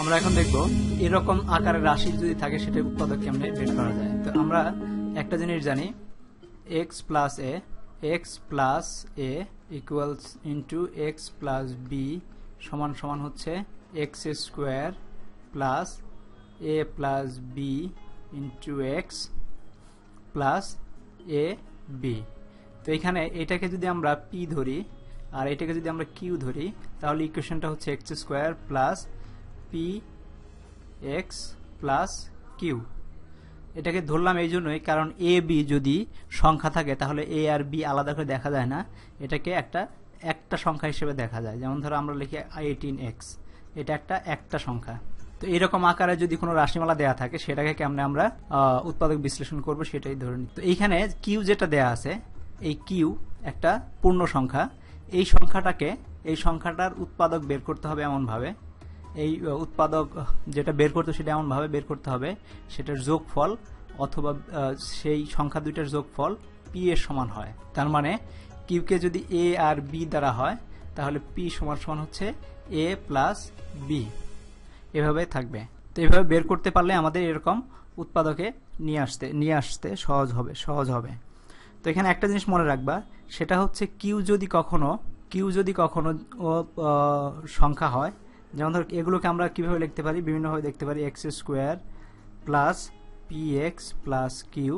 আমরা এখন দেখব এরকম আকারের রাশি যদি থাকে সেটা উৎপাদক কেমনে বের করা যায়। তো আমরা একটা জিনিস জানি x plus a x plus a equals into x plus b সমান সমান হচ্ছে x square plus a plus b into x plus a b তো এখানে এটাকে যদি আমরা পি ধরি আর এটাকে যদি আমরা কিউ ধরি, তাহলে ইকুয়েশনটা হচ্ছে x square plus p x plus q এটাকে ধরলাম এই জন্যই, কারণ এ বি যদি সংখ্যা থাকে, তাহলে এ আর বি আলাদা করে দেখা যায় না। এটাকে একটা একটা সংখ্যা হিসেবে দেখা যায়। যেমন ধরো আমরা লিখি এইটিন এক্স এটা একটা একটা সংখ্যা। তো এরকম আকারে যদি কোনো রাশিমালা দেয়া থাকে, সেটাকে কেমনে আমরা উৎপাদক বিশ্লেষণ করব সেটাই ধরে নিই। তো এইখানে কিউ যেটা দেয়া আছে, এই কিউ একটা পূর্ণ সংখ্যা। এই সংখ্যাটাকে, এই সংখ্যাটার উৎপাদক বের করতে হবে এমনভাবে। এই উৎপাদক যেটা বের করতে সেটা এমনভাবে বের করতে হবে, সেটার যোগফল অথবা সেই সংখ্যা দুইটার যোগফল পি এর সমান হয়। তার মানে কিউকে যদি এ আর বি দ্বারা হয়, তাহলে পি সমান সমান হচ্ছে এ প্লাস বি এভাবে থাকবে। তো এভাবে বের করতে পারলে আমাদের এরকম উৎপাদকে নিয়ে আসতে নিয়ে আসতে সহজ হবে সহজ হবে। তো এখানে একটা জিনিস মনে রাখবা, সেটা হচ্ছে কিউ যদি কখনো কিউ যদি কখনো সংখ্যা হয় যেমন ধর, এগুলোকে আমরা কীভাবে লিখতে পারি? বিভিন্নভাবে দেখতে পারি। X square plus p x plus q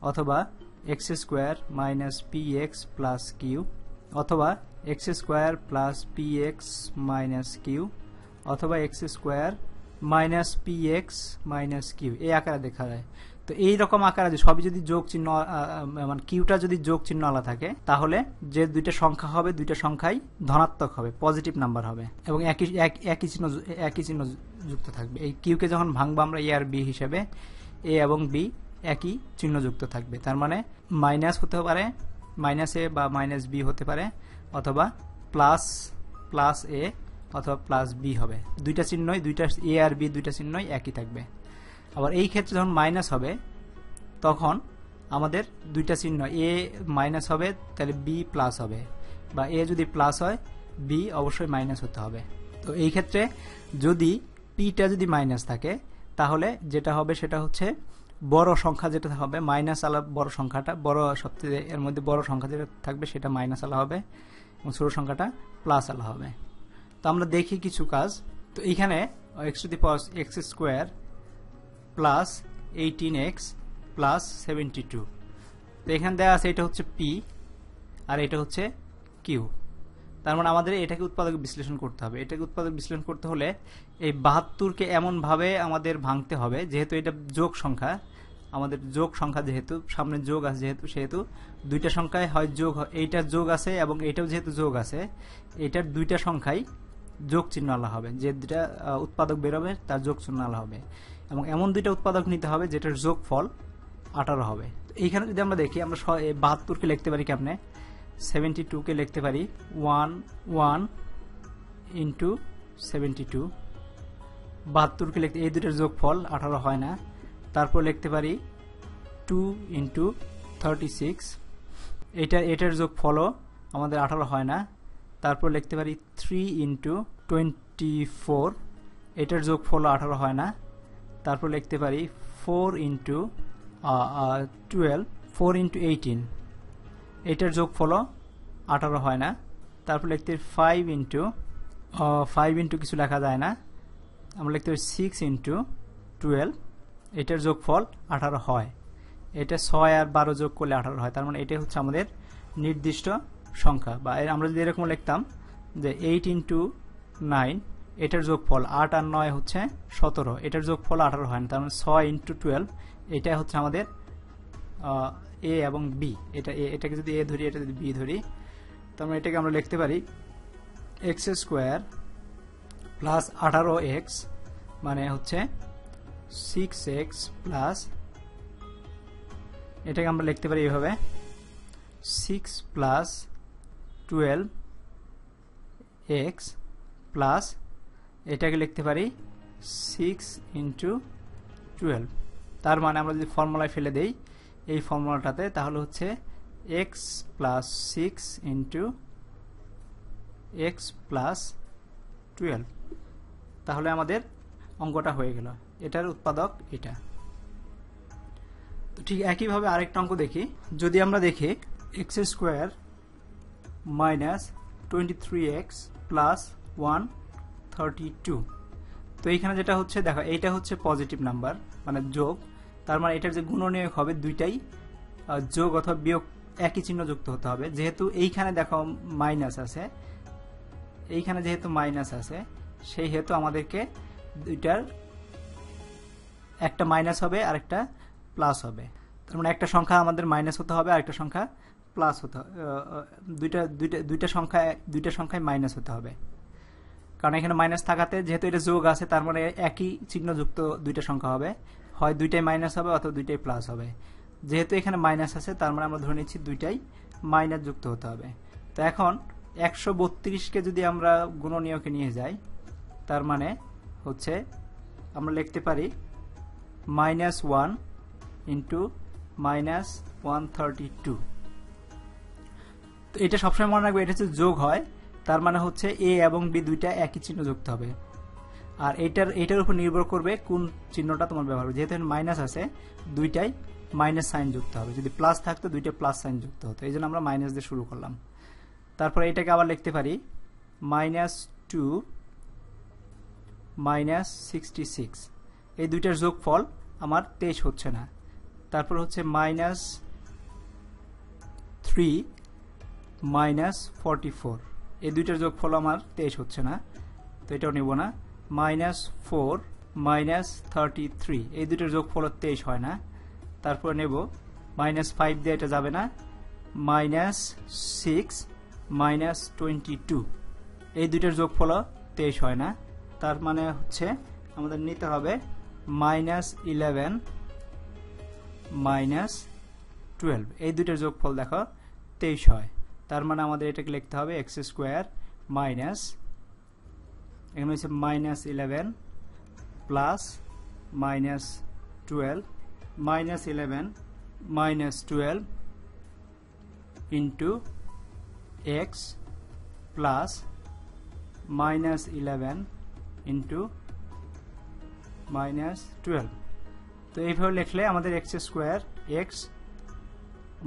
অথবা x square minus p x plus q অথবা x square plus p x minus q অথবা x square minus p x minus q. এই আকারে দেখা যায়। তো এই রকম আকারে যে সবই যদি যোগ চিহ্ন মানে কিউটা যদি যোগ চিহ্ন আলা থাকে, তাহলে যে দুইটা সংখ্যা হবে, দুইটা সংখ্যাই ধনাত্মক হবে পজিটিভ নাম্বার হবে। এবং একই, এক- একই চিহ্ন একই চিহ্ন যুক্ত থাকবে। এই কিউকে যখন ভাঙবো আমরা এ আর বি হিসেবে এ এবং বি একই চিহ্নযুক্ত থাকবে। তার মানে মাইনাস হতে পারে মাইনাস এ বা মাইনাস বি হতে পারে, অথবা প্লাস প্লাস এ অথবা প্লাস বি হবে। দুইটা চিহ্নই, দুইটা এ আর বি দুইটা চিহ্নই একই থাকবে। আবার এই ক্ষেত্রে যখন মাইনাস হবে, তখন আমাদের দুইটা চিহ্ন এ মাইনাস হবে, তাহলে বি প্লাস হবে। বা এ যদি প্লাস হয় বি অবশ্যই মাইনাস হতে হবে। তো এই ক্ষেত্রে যদি পিটা যদি মাইনাস থাকে, তাহলে যেটা হবে সেটা হচ্ছে বড় সংখ্যা যেটা হবে মাইনাস আলা বড় সংখ্যাটা, বড় সবচেয়ে এর মধ্যে বড় সংখ্যা যেটা থাকবে সেটা মাইনাস আলা হবে এবং ছোট সংখ্যাটা প্লাস আলা হবে। তো আমরা দেখি কিছু কাজ। তো এইখানে x to the power x square plus eighteen x plus seventy two তো এখানে দেওয়া আছে এটা হচ্ছে পি আর এটা হচ্ছে কিউ তার মানে আমাদের এটাকে উৎপাদক বিশ্লেষণ করতে হবে। এটাকে উৎপাদক বিশ্লেষণ করতে হলে এই বাহাত্তরকে এমনভাবে আমাদের ভাঙতে হবে, যেহেতু এটা যোগ সংখ্যা। আমাদের যোগ সংখ্যা যেহেতু, সামনে যোগ আছে যেহেতু, সেহেতু দুইটা সংখ্যায় হয় যোগ, এইটার যোগ আছে এবং এটাও যেহেতু যোগ আছে, এটার দুইটা সংখ্যাই যোগ চিহ্ন আলা হবে। যে দুটা উৎপাদক বেরোবে, তার যোগ চিহ্ন আলা হবে। এবং এমন দুইটা উৎপাদক নিতে হবে, যেটার যোগ ফল আঠারো হবে। এইখানে যদি আমরা দেখি, আমরা বাহাত্তরকে লিখতে পারি কেমনে? সেভেন্টি টুকে লিখতে পারি one one into seventy two বাহাত্তরকে লিখতে, এই দুটোর যোগ ফল আঠারো হয় না। তারপর লিখতে পারি টু ইন্টু থার্টি সিক্স এটা, এটার যোগ ফলও আমাদের আঠারো হয় না। তারপর লিখতে পারি থ্রি ইন্টু টোয়েন্টি ফোর এটার যোগ ফলও আঠারো হয় না। তারপর লিখতে পারি four into twelve four into eighteen এটার যোগ ফলও আঠারো হয় না। তারপর লিখতে পারি ফাইভ ইন্টু ফাইভ ইন্টু কিছু লেখা যায় না। আমরা লিখতে পারি সিক্স ইন্টু টুয়েলভ এটার যোগ ফল আঠারো হয়। এটা ছয় আর বারো যোগ করলে আঠারো হয়। তার মানে এটাই হচ্ছে আমাদের নির্দিষ্ট সংখ্যা, বা আমরা যদি এরকম লিখতাম যে এইট ইন্টু নাইন এটার যোগ ফল আট আর নয় হচ্ছে সতেরো, এটার যোগ ফল আঠারো হয় না, তার মানে ছয় ইন্টু টুয়েলভ এটা হচ্ছে আমাদের এ এবং বি এটা এটাকে যদি এ ধরি, এটা যদি বি ধরি, তার মানে এটাকে আমরা লিখতে পারি এক্স স্কোয়ার প্লাস আঠারো এক্স মানে হচ্ছে সিক্স এক্স প্লাস এটাকে আমরা লিখতে পারি এইভাবে six plus twelve x plus এটাকে লিখতে পারি সিক্স ইন্টু টুয়েলভ তার মানে আমরা যদি ফর্মুলায় ফেলে দেই, এই ফর্মুলাটাতে তাহলে হচ্ছে x plus six into x plus twelve তাহলে আমাদের অঙ্কটা হয়ে গেল। এটার উৎপাদক এটা। তো ঠিক একইভাবে আরেকটা অঙ্ক দেখি। যদি আমরা দেখি x square minus twenty three x plus one thirty two তো এইখানে যেটা হচ্ছে, দেখো, এইটা হচ্ছে পজিটিভ নাম্বার মানে যোগ। তার মানে এটার যে গুণনীয়ক হবে দুইটাই যোগ অথবা বিয়োগ একই চিহ্ন যুক্ত হতে হবে। যেহেতু এইখানে দেখো মাইনাস আছে, এইখানে যেহেতু মাইনাস আছে, সেই হেতু আমাদেরকে দুইটার একটা মাইনাস হবে আর একটা প্লাস হবে। তার মানে একটা সংখ্যা আমাদের মাইনাস হতে হবে আর একটা সংখ্যা প্লাস হতে দুইটা দুইটা দুইটা সংখ্যায় দুইটা সংখ্যায় মাইনাস হতে হবে। কারণ এখানে মাইনাস থাকাতে যেহেতু এটা যোগ আছে, তার মানে একই চিহ্নযুক্ত দুইটা সংখ্যা হবে। হয় দুইটাই মাইনাস হবে অথবা দুইটাই প্লাস হবে। যেহেতু এখানে মাইনাস আছে, তার মানে আমরা ধরে নিচ্ছি দুইটাই মাইনাস যুক্ত হতে হবে। তো এখন একশো বত্রিশকে যদি আমরা গুণনীয়কে নিয়ে যাই, তার মানে হচ্ছে আমরা লিখতে পারি minus one into minus one thirty two তো এটা সবসময় মনে রাখবে, এটা হচ্ছে যোগ হয়, তার মানে হচ্ছে এ এবং বি দুইটা একই চিহ্ন যুক্ত হবে। আর এটার এটার উপর নির্ভর করবে কোন চিহ্নটা তোমার ব্যবহার হবে যেহেতু মাইনাস আছে, দুইটাই মাইনাস সাইন যুক্ত হবে। যদি প্লাস থাকতো, দুইটা প্লাস সাইন যুক্ত হতো। এই জন্য আমরা মাইনাস দিয়ে শুরু করলাম। তারপরে এটাকে আবার লিখতে পারি minus two minus sixty six এই দুইটার যোগফল আমার তেইশ হচ্ছে না। তারপর হচ্ছে minus three minus forty four. এই দুইটার যোগফল আমার তেইশ হচ্ছে না, তো এটাও নেব না। Minus four, minus thirty three. এই দুইটার যোগফল তেইশ হয় না, তারপর নেব। মাইনাস ফাইভ দিয়ে এটা যাবে না। Minus six, minus twenty two. এই দুইটার যোগফল তেইশ হয় না, তার মানে হচ্ছে আমাদের নিতে হবে মাইনাস ইলেভেন, মাইনাস টুয়েলভ। এই দুইটার যোগফল দেখো, তেইশ হয়। তার মানে আমাদের এটাকে লিখতে হবে এক্স স্কোয়ার মাইনাস এখানে হচ্ছে minus eleven plus minus twelve minus eleven minus twelve into x plus minus eleven into minus twelve তো এইভাবে লিখলে আমাদের x square x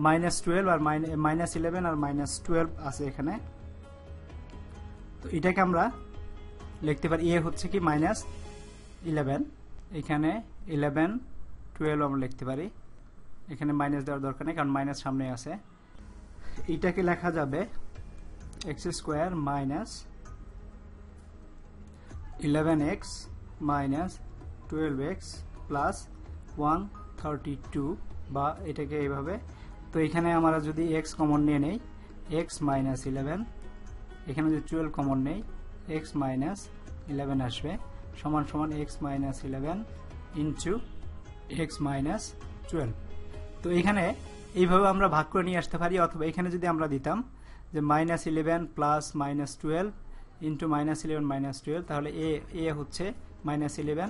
minus twelve আর মাইনাস ইলেভেন আর মাইনাস টুয়েলভ আছে এখানে। তো এটাকে আমরা লিখতে পারি, এ হচ্ছে কি মাইনাস ইলেভেন এখানে ইলেভেন টুয়েলভ আমরা লিখতে পারি। এখানে মাইনাস দেওয়ার দরকার নেই, কারণ মাইনাস সামনে আছে। এইটাকে লেখা যাবে x square minus eleven x minus twelve x plus one thirty two বা এটাকে এইভাবে তো এখানে আমরা যদি এক্স কমন নিয়ে নেই এক্স মাইনাস ইলেভেন এখানে যদি টুয়েলভ কমন নেই এক্স মাইনাস ইলেভেন আসবে, সমান সমান x minus eleven into x minus twelve তো এখানে এইভাবে আমরা ভাগ করে নিয়ে আসতে পারি, অথবা এখানে যদি আমরা দিতাম যে minus eleven plus minus twelve into minus eleven minus twelve তাহলে এ এ হচ্ছে মাইনাস ইলেভেন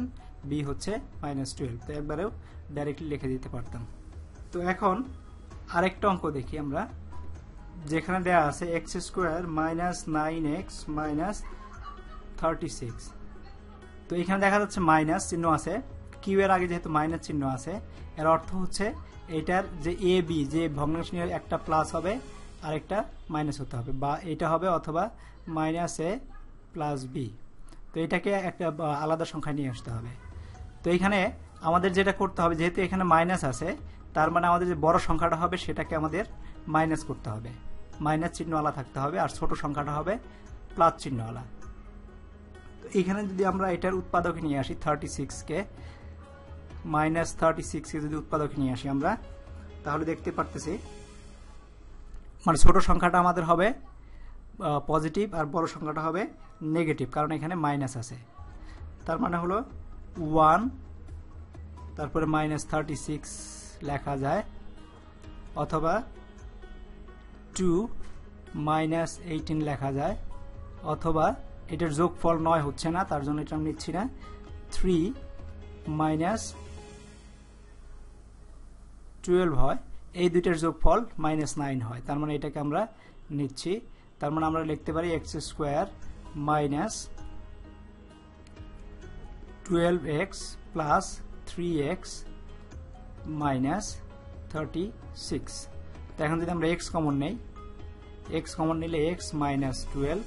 বি হচ্ছে মাইনাস টুয়েলভ তো একবারেও ডাইরেক্টলি লিখে দিতে পারতাম। তো এখন আরেকটা অঙ্ক দেখি আমরা। যেখানে দেওয়া আছে x square minus nine x minus thirty six তো এখানে দেখা যাচ্ছে মাইনাস চিহ্ন আছে। কিউ এর আগে যেহেতু মাইনাস চিহ্ন আছে, এর অর্থ হচ্ছে এটার যে এ বি যে ভগ্নাংশ নিয়ে একটা প্লাস হবে আর একটা মাইনাস হতে হবে। বা এটা হবে অথবা মাইনাস এ প্লাস বি তো এটাকে একটা আলাদা সংখ্যা নিয়ে আসতে হবে। তো এখানে আমাদের যেটা করতে হবে, যেহেতু এখানে মাইনাস আছে তার মানে আমাদের যে বড় সংখ্যাটা হবে, সেটাকে আমাদের মাইনাস করতে হবে। মাইনাস চিহ্নওয়ালা থাকতে হবে, আর ছোট সংখ্যাটা হবে প্লাস চিহ্নওয়ালা। তো এখানে যদি আমরা এটার উৎপাদকে নিয়ে আসি থার্টি সিক্সকে মাইনাস থার্টি সিক্সকে যদি উৎপাদকে নিয়ে আসি আমরা, তাহলে দেখতে পারতেছি মানে ছোট সংখ্যাটা আমাদের হবে পজিটিভ আর বড় সংখ্যাটা হবে নেগেটিভ কারণ এখানে মাইনাস আছে। তার মানে হলো ওয়ান তারপরে মাইনাস থার্টি সিক্স লেখা যায়, অথবা টু মাইনাস এইটিন লেখা যায়, অথবা এটার যোগফল নয় হচ্ছে না, তার জন্য এটা আমি নিচ্ছি না। থ্রি মাইনাস টুয়েলভ হয়, এই দুইটার যোগফল মাইনাস নাইন হয়, তার মানে এটাকে আমরা নিচ্ছি। তার মানে আমরা লিখতে পারি x square minus twelve x plus three x minus thirty six তো এখন যদি আমরা এক্স কমন নেই এক্স কমন নিলে x minus twelve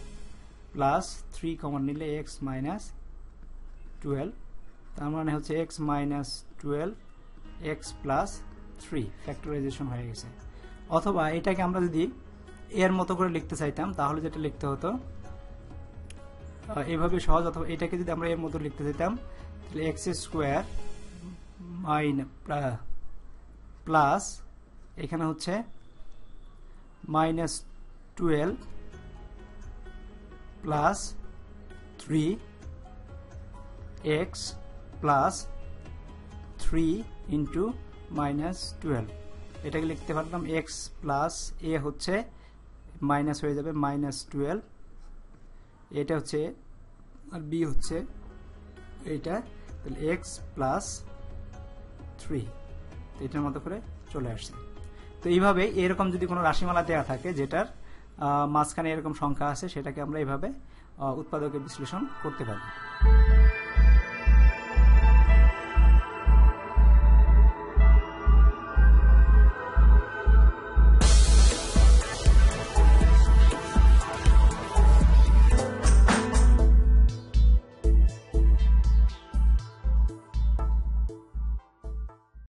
plus three common নিলে এক্স মাইনাস টুয়েলভ তার মানে হচ্ছে x minus twelve x plus three factorization হয়ে গেছে। অথবা এটাকে আমরা যদি এর মতো করে লিখতে চাইতাম, তাহলে যেটা লিখতে হতো এভাবে সহজ, অথবা এটাকে যদি আমরা এর মতো লিখতে চাইতাম, তাহলে এক্স স্কোয়ার মাইন প্লাস এখানে হচ্ছে minus twelve plus three x plus three into minus twelve. এটাকে লিখতে পারলাম এক্স প্লাস এ হচ্ছে মাইনাস হয়ে যাবে মাইনাস টুয়েলভ। এটা হচ্ছে আর বি হচ্ছে এইটা। তাহলে এক্স প্লাস থ্রি। এটার মতো করে চলে আসছে। তো এইভাবে এরকম যদি কোনো রাশিমালা দেওয়া থাকে, যেটার মাঝখানে এরকম সংখ্যা আছে, সেটাকে আমরা এইভাবে উৎপাদকের বিশ্লেষণ করতে পারি।